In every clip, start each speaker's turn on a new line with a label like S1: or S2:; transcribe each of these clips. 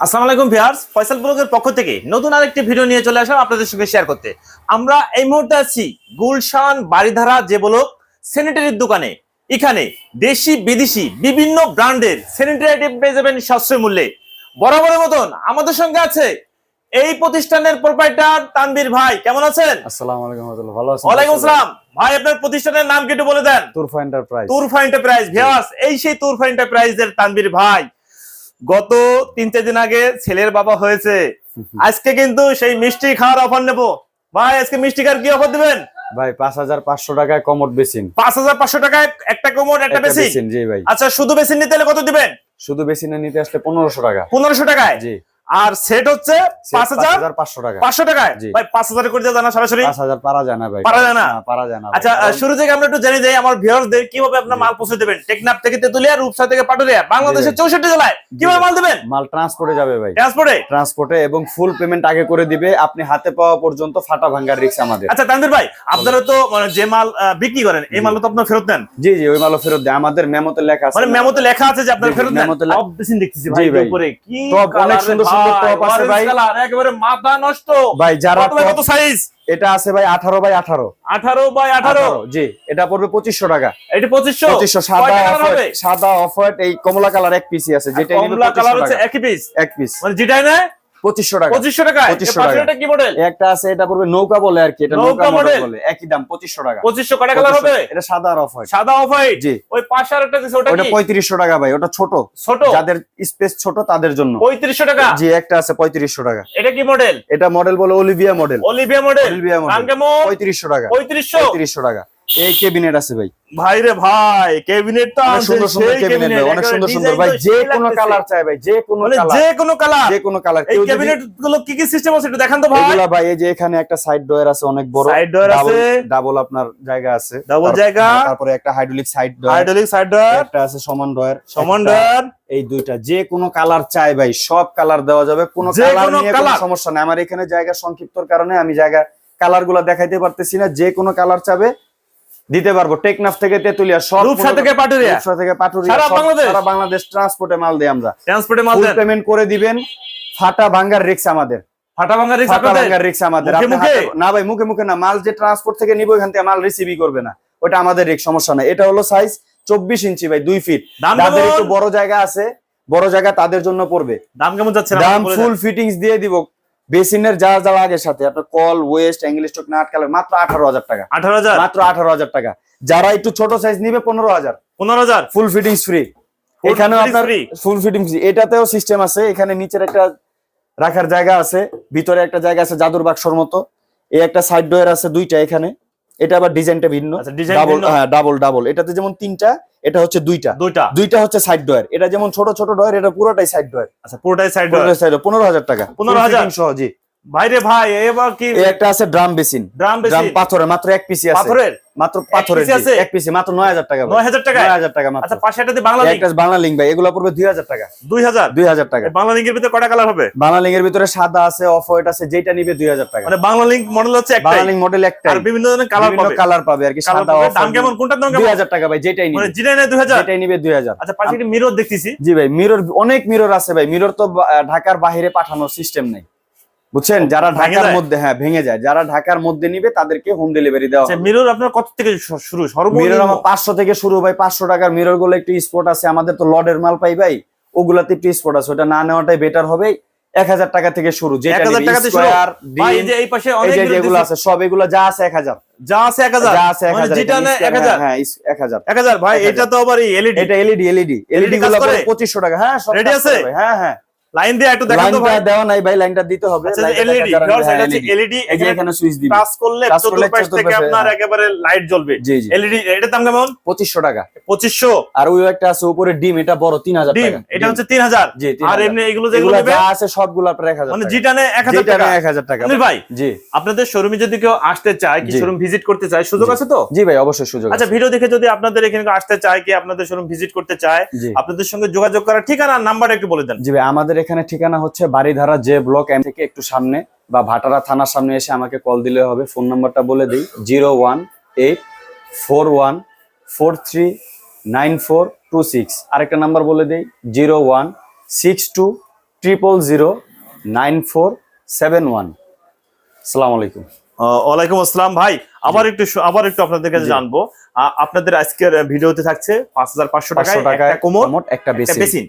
S1: আসসালামু আলাইকুম ভিউয়ার্স ফয়সাল ব্লগের পক্ষ থেকে নতুন আরেকটি ভিডিও নিয়ে চলে আসলাম আপনাদের সঙ্গে শেয়ার করতে। আমরা এই মুহূর্তে আছি গুলশান বাড়িধারা যে ব্লক স্যানিটারির দোকানে। এখানে দেশি বিদেশি বিভিন্ন ব্র্যান্ডের স্যানিটারি পেয়ে যাবেন সাশ্রয় মূল্যে। বরাবরের মতন আমাদের সঙ্গে আছে এই প্রতিষ্ঠানের প্রোপাইটার তানবীর ভাই কেমন আছেন?
S2: আসসালামু আলাইকুম রহমতুল্লাহ ভালো আছেন?
S1: ওয়ালাইকুম আসসালাম। ভাই আপনার প্রতিষ্ঠানের নাম কি একটু বলে দেন?
S2: Turfa enterprise
S1: Turfa enterprise viewers এই সেই তুরফা এন্টারপ্রাইজের তানবীর ভাই। গত তিন চার দিন আগে ছেলের বাবা হয়েছে। আজকে কিন্তু সেই মিষ্টি খাওয়ার অফার নেব। ভাই আজকে মিষ্টি খাওয়ার কি অফার দিবেন?
S2: ভাই পাঁচ হাজার পাঁচশো টাকায় কমোড বেসিন।
S1: পাঁচ হাজার পাঁচশো টাকায় একটা কোমর একটা
S2: বেসিন? জি ভাই।
S1: আচ্ছা শুধু বেশি নিতে হলে কত দিবেন?
S2: শুধু বেসিনে নিতে আসলে পনেরোশো টাকা।
S1: পনেরোশো টাকায়?
S2: জি।
S1: আর সেট হচ্ছে পাঁচ হাজার
S2: পাঁচশো টাকা।
S1: পাঁচশো টাকায়? ভাই পাঁচ হাজার করে দেওয়া জানা সরাসরি?
S2: পাঁচ হাজার পারা যায় না ভাই।
S1: পারা যায় না?
S2: পারা যায় না
S1: আচ্ছা শুরু থেকে আমরা একটু জানি যাই আমার ভিউয়ারদের কীভাবে আপনার মাল পৌঁছে দেবেন? টেকনাফ থেকে তেতুলিয়া রূপসা থেকে পাটুরিয়া বাংলাদেশের চৌষট্টি জেলায় কীভাবে মাল দেবেন?
S2: মাল ট্রান্সপোর্টে যাবে ভাই।
S1: ট্রান্সপোর্টে
S2: ট্রান্সপোর্টে এবং ফুল পেমেন্ট আগে করে দিবে আপনি হাতে পাওয়া পর্যন্ত ফাটা ভাঙ্গার রিক্স আমাদের।
S1: আচ্ছা তানভীর ভাই আপনারা তো মানে যে মাল বিক্রি করেন এই মাল তো আপনার ফেরত দেন?
S2: জি জি ওই মালও ফেরত দেয়। আমাদের মেমোতে লেখা আছে
S1: মানে মেমোতে লেখা আছে যে আপনারা ফেরত নেন
S2: মেমোতে লে-
S1: টপ বেসিন দেখতেছি ভাই। উপরে কি
S2: অনেক সুন্দর সুন্দর টপ আছে ভাই।
S1: একেবারে মাথা নষ্ট।
S2: ভাই যারা
S1: কত বাই
S2: top-
S1: কত সাইজ
S2: এটা আছে ভাই আঠারো বাই আঠারো।
S1: 18 বাই 18
S2: জি এটা পড়বে পঁচিশশো টাকা।
S1: এটা 2500
S2: পঁচিশশো সাদা সাদা অফ এই কমলা কালার এক পিসি আছে যেটা
S1: কমলা কালার হচ্ছে এক পিস
S2: এক পিস
S1: মানে যেটাই না
S2: পঁচিশশো টাকা।
S1: 2500 টাকা?
S2: 2500 টাকা।
S1: কি মডেল
S2: একটা আছে এটা পড়বে নৌকা বলে আর কি এটা
S1: নৌকা
S2: মডেল বলে। একই দাম পঁচিশশো টাকা।
S1: 2500 কয়টা কালার হবে?
S2: এটা সাদা অফ হোয়াইট
S1: সাদা অফ হোয়াইট
S2: জি।
S1: ওই পাশে আরেকটা দিছে ওটা
S2: ওটা পঁয়ত্রিশশো টাকা ভাই ওটা ছোট।
S1: ছোট?
S2: যাদের স্পেস ছোট তাদের জন্য।
S1: 3500 টাকা?
S2: জি একটা আছে পঁয়ত্রিশশো টাকা।
S1: এটা কি মডেল
S2: এটা মডেল বলে Olivia model
S1: Olivia model
S2: Olivia model পঁয়ত্রিশশো টাকা।
S1: 3500
S2: পঁয়ত্রিশশো টাকা। এই কেবিনেট আছে ভাই।
S1: ভাই রে ভাই ক্যাবিনেট তো
S2: সুন্দর অনেক সুন্দর সুন্দর। ভাই যে কোনো কালার চাই ভাই যে কোনো
S1: মানে
S2: কালার
S1: যে কোনো কালার
S2: যে কোনো কালার
S1: এই ক্যাবিনেটগুলো কি কি সিস্টেম আছে একটু দেখান তো ভাই।
S2: এগুলা ভাই এই যে এখানে একটা সাইড ডোয়ার আছে অনেক বড়।
S1: Door আছে।
S2: ডাবল আপনার জায়গা আছে। তার-
S1: জায়গা।
S2: হ্যাঁ, তারপরে একটা hydraulic side door
S1: hydraulic side door
S2: একটা আছে সমান ডোয়ার
S1: সমান ডোর
S2: এই দুইটা। যে কোনো কালার চাই ভাই সব কালার দেওয়া যাবে। কোনো কালার নিয়ে কোনো সমস্যা নাই। আমার এখানে জায়গা সংক্ষিপ্তর কারণে আমি জায়গা কালারগুলা দেখাইতে পারতেছি না। যে কোনো কালার চাবে দিতে পারব। টেকনাফ থেকে তেতুলিয়া সব
S1: রূপসা থেকে পাটুরিয়া?
S2: রূপসা থেকে পাটুরিয়া
S1: সারা বাংলাদেশ?
S2: সারা বাংলাদেশ ট্রান্সপোর্টে মাল দেই আমরা।
S1: ট্রান্সপোর্টে মাল
S2: ফুল
S1: দেন?
S2: পেমেন্ট করে দিবেন। ফাটা ভাঙ্গার রিক্স আমাদের।
S1: ফাটা ভাঙা রিক্স
S2: ফাটা ভাঙ্গার রিক্স আমাদের।
S1: মুখে
S2: আপনি
S1: মুখে?
S2: না ভাই মুখে মুখে না। মাল যে ট্রান্সপোর্ট থেকে নিব এখান থেকে মাল রিসিভই করবে না। ওটা আমাদের রিক্স সমস্যা নাই। এটা হলো সাইজ চব্বিশ ইঞ্চি ভাই দুই ফিট
S1: দাম
S2: যাদের একটু বড় জায়গা আছে। বড় জায়গা তাদের জন্য পড়বে।
S1: দাম কেমন যাচ্ছে?
S2: দাম ফুল ফিটিংস দিয়ে দিব। বেসিনের যা যা লাগে সাথে আপনার call west angle stock nut colour মাত্র আঠারো হাজার টাকা।
S1: 18000
S2: মাত্র আঠারো হাজার টাকা। যারা একটু ছোট সাইজ নিবে পনেরো হাজার।
S1: 15000
S2: ফুল ফিটিংস ফ্রি এখানেও আপনার ফুল ফিটিংস এটাতেও সিস্টেম আছে। এখানে নিচের একটা রাখার জায়গা আছে। ভিতরে একটা জায়গা আছে জাদুর বাক্সর মতো। এই একটা সাইড ডোয়ার আছে দুইটা এখানে। এটা আবার ডিজাইনটা ভিন্ন।
S1: আচ্ছা,
S2: ডাবল হ্যাঁ ডাবল ডাবল এটাতে যেমন তিনটা এটা হচ্ছে দুইটা।
S1: দুইটা।
S2: দুইটা হচ্ছে সাইড ডোয়ার এটা যেমন ছোট ছোট ডোয়ার এটা পুরোটাই সাইড ডোয়ার
S1: আচ্ছা পুরোটাই সাইড
S2: পুরোটাই সাইড পনেরো হাজার টাকা।
S1: 15,000
S2: Full fitting সহ জি।
S1: ভাই রে ভাই এবার কি?
S2: একটা আছে ড্রাম বেসিন।
S1: ড্রাম
S2: পাথরের মাত্র এক পিসি আছে।
S1: পাথরের?
S2: মাত্র পাথরের
S1: আছে?
S2: এক পিসি মাত্র নয় হাজার টাকা
S1: 9000 টাকা?
S2: নয় হাজার টাকা মাত্র।
S1: আচ্ছা পাশে বাংলা লিঙ্ক
S2: একটা বাংলা লিঙ্ক ভাই এগুলো পড়বে দুই হাজার টাকা।
S1: 2000
S2: দুই হাজার টাকা।
S1: বাংলা লিঙ্কের ভিতরে কয়টা কালার হবে?
S2: বাংলা লিঙ্কের ভিতরে সাদা আছে অফ হোয়াইট আছে যেটা নিবে দুই হাজার টাকা।
S1: মানে বাংলা লিঙ্ক মডেল হচ্ছে একটাই।
S2: বাংলা লিঙ্ক মডেল একটাই।
S1: আর বিভিন্ন ধরনের কালার
S2: বিভিন্ন
S1: পাবে।
S2: কালার পাবে আর কি সাদা অফ
S1: দাম কেমন? কোনটার দাম
S2: দুই
S1: কেমন?
S2: হাজার টাকা ভাই যেটাই
S1: মানে
S2: নিবে।
S1: জিনাই না 2000
S2: যেটাই নিবে দুই হাজার।
S1: আচ্ছা পাশে একটা মিরর দেখতেছি।
S2: জি ভাই মিরর অনেক মিরর আছে ভাই। মিরর তো ঢাকার বাইরে পাঠানোর সিস্টেম নেই। বুঝছেন? যারা ঢাকার মধ্যে হ্যাঁ ভেঙে যায়। যারা ঢাকার মধ্যে নিবে তাদেরকে হোম ডেলিভারি দেওয়া
S1: আচ্ছা
S2: হবে।
S1: মিরর আপনার কত থেকে শুরু? সর্বনিম্ন?
S2: মিরর আমার পাঁচশো থেকে শুরু ভাই। পাঁচশো টাকার মিররগুলো একটু স্পট আছে। আমাদের তো লডের মাল পাই ভাই। ওগুলাতে একটু স্পট আছে। ওটা না নেওয়াটাই বেটার হবে। এক হাজার টাকা থেকে শুরু। যেটা
S1: 1000
S2: নিবে,
S1: টাকাতে শুরু? ভাই এই যে এই পাশে অনেক
S2: যে যেগুলো আছে সব এগুলো যা আছে এক হাজার।
S1: যা আছে 1000
S2: যা আছে এক
S1: মানে
S2: হাজার।
S1: যেটা
S2: square,
S1: 1000
S2: হ্যাঁ ইস- এক হাজার।
S1: 1000 ভাই এটা তো আবার এলইডি
S2: এটা এলইডি এলইডি এলইডি গুলো
S1: করে?
S2: পঁচিশশো টাকা। হ্যাঁ সব কাজ
S1: আছে?
S2: হ্যাঁ হ্যাঁ।
S1: লাইন দিয়ে একটু দেখান তো ভাই।
S2: দেওয়া নাই ভাই লাইনটা দিতে হবে।
S1: আচ্ছা এলইডি
S2: হ্যাঁ,
S1: এলইডি
S2: এখানে সুইচ দিবি।
S1: টাচ করলে চতুর্পাশ থেকে আপনার। একেবারে লাইট জ্বলবে। এলইডি এটার দাম কেমন?
S2: পঁচিশশো টাকা।
S1: 2500
S2: আর ওই একটা আছে উপরে ডিম এটা বড় তিন হাজার
S1: ডিম
S2: টাকা।
S1: এটা হচ্ছে 3000
S2: জি
S1: আর এমনি এগুলো যেগুলো
S2: যা আছে সবগুলো আপনার এক হাজার
S1: মানে
S2: টাকা।
S1: জিটা নেয় 1000 টাকা।
S2: নেয় এক হাজার টাকা।
S1: আনিল ভাই
S2: জি।
S1: আপনাদের শোরুমে যদি কেউ আসতে চায় কি শোরুম ভিজিট করতে চায় সুযোগ আছে তো?
S2: জি ভাই অবশ্যই সুযোগ
S1: আচ্ছা ভিডিও দেখে যদি আপনাদের এখানে আসতে চায় কি আপনাদের শোরুম ভিজিট করতে চায় আপনাদের সঙ্গে যোগাযোগ করার ঠিকানা আর নাম্বারটা একটু বলে দেন।
S2: জি ভাই আমাদের এখানে ঠিকানা হচ্ছে বাড়িধারা যে ব্লক এম থেকে একটু সামনে বা ভাটারা থানার সামনে এসে আমাকে কল দিলে হবে। ফোন নাম্বারটা বলে দিই zero one eight four one four three nine four two six. আরেকটা নাম্বার বলে দিই zero one six two triple zero nine four seven one. সালাম আলাইকুম।
S1: ওয়ালাইকুম আসসালাম। ভাই আবার একটু আবার একটু আপনাদের কাছে জানব। আপনাদের আজকের ভিডিওতে থাকছে পাঁচ হাজার পাঁচশো টাকায় একটা কোমর
S2: একটা বেসিন।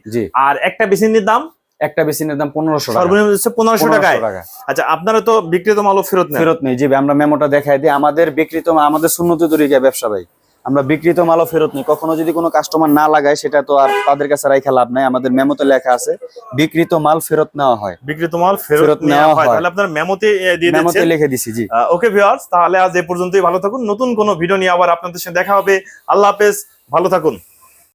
S1: আর একটা বেসিনের দাম
S2: একটা বেসিনের দাম পনেরোশো টাকা।
S1: সর্বনিম্ন হচ্ছে পনেরোশো টাকায়।
S2: টাকা
S1: আচ্ছা আপনারা তো বিক্রিত মালও ফেরত নেন।
S2: ফেরত নেই জি আমরা মেমোটা দেখাই দিই। আমাদের বিক্রিত আমাদের সুন্নত তরিকা ব্যবসা ভাই। আমরা বিক্রিত মালও ফেরত নেই। কখনো যদি কোনো কাস্টমার না লাগায় সেটা তো আর তাদের কাছে রাইখা লাভ নাই। আমাদের মেমোতে লেখা আছে বিক্রিত মাল ফেরত নেওয়া হয়।
S1: বিক্রিত মাল ফেরত নেওয়া হয়। তাহলে আপনার মেমোতে দিয়ে
S2: মেমোতে লিখে দিছি জি।
S1: ওকে ভিউয়ার্স তাহলে আজ এ পর্যন্তই। ভালো থাকুন। নতুন কোনো ভিডিও নিয়ে আবার আপনাদের সাথে দেখা হবে। আল্লাহ হাফেজ। ভালো থাকুন।